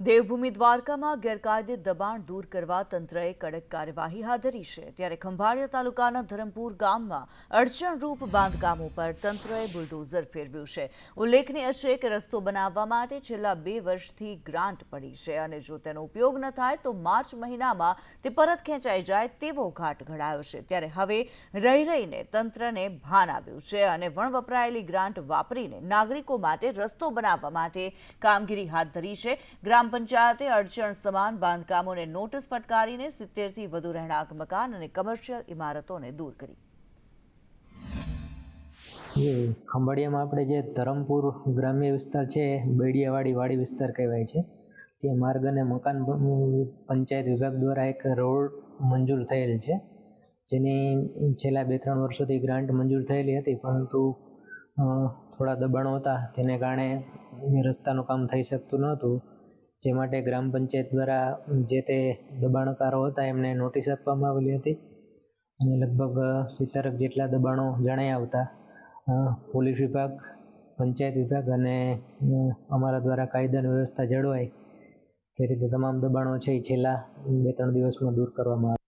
દેવભૂમિ દ્વારકામાં ગેરકાયદે દબાણ દૂર કરવા તંત્રએ કડક કાર્યવાહી હાથ ધરી છે. ત્યારે ખંભાળિયા તાલુકાના ધરમપુર ગામમાં અડચણરૂપ બાંધકામો પર તંત્રએ બુલડોઝર ફેરવ્યું છે. ઉલ્લેખનીય છે કે રસ્તો બનાવવા માટે છેલ્લા બે વર્ષથી ગ્રાન્ટ પડી છે અને જો તેનો ઉપયોગ ન થાય તો માર્ચ મહિનામાં તે પરત ખેંચાઈ જાય તેવો ઘાટ ઘડાયો છે. ત્યારે હવે રહી રહીને તંત્રને ભાન આવ્યું છે અને વણ વપરાયેલી ગ્રાન્ટ વાપરીને નાગરિકો માટે રસ્તો બનાવવા માટે કામગીરી હાથ ધરી છે. ગ્રામ પંચાયતે અડચણ સમાન બાંધકામોને નોટિસ ફટકારીને સિત્તેરથી વધુ રહેણાંક મકાન અને કમર્શિયલ ઇમારતોને દૂર કરી. જે ખંભાળિયામાં આપણે જે ધરમપુર ગ્રામ્ય વિસ્તાર છે, બેડિયાવાડી વાડી વિસ્તાર કહેવાય છે તે માર્ગ અને મકાન પંચાયત વિભાગ દ્વારા એક રોડ મંજૂર થયેલ છે, જેની છેલ્લા બે ત્રણ વર્ષોથી ગ્રાન્ટ મંજૂર થયેલી હતી, પરંતુ થોડા દબાણો હતા, તેને કારણે રસ્તાનું કામ થઈ શકતું નહોતું. જે માટે ગ્રામ પંચાયત દ્વારા જે તે દબાણકારો હતા, એમને નોટિસ આપવામાં આવેલી હતી. અને લગભગ સિત્તેરક જેટલા દબાણો જણાઈ આવતા. પોલીસ વિભાગ, પંચાયત વિભાગ અને અમારા દ્વારા કાયદાની વ્યવસ્થા જળવાય. તે રીતે તમામ દબાણો છે એ છેલ્લા બે ત્રણ દિવસમાં દૂર કરવામાં આવે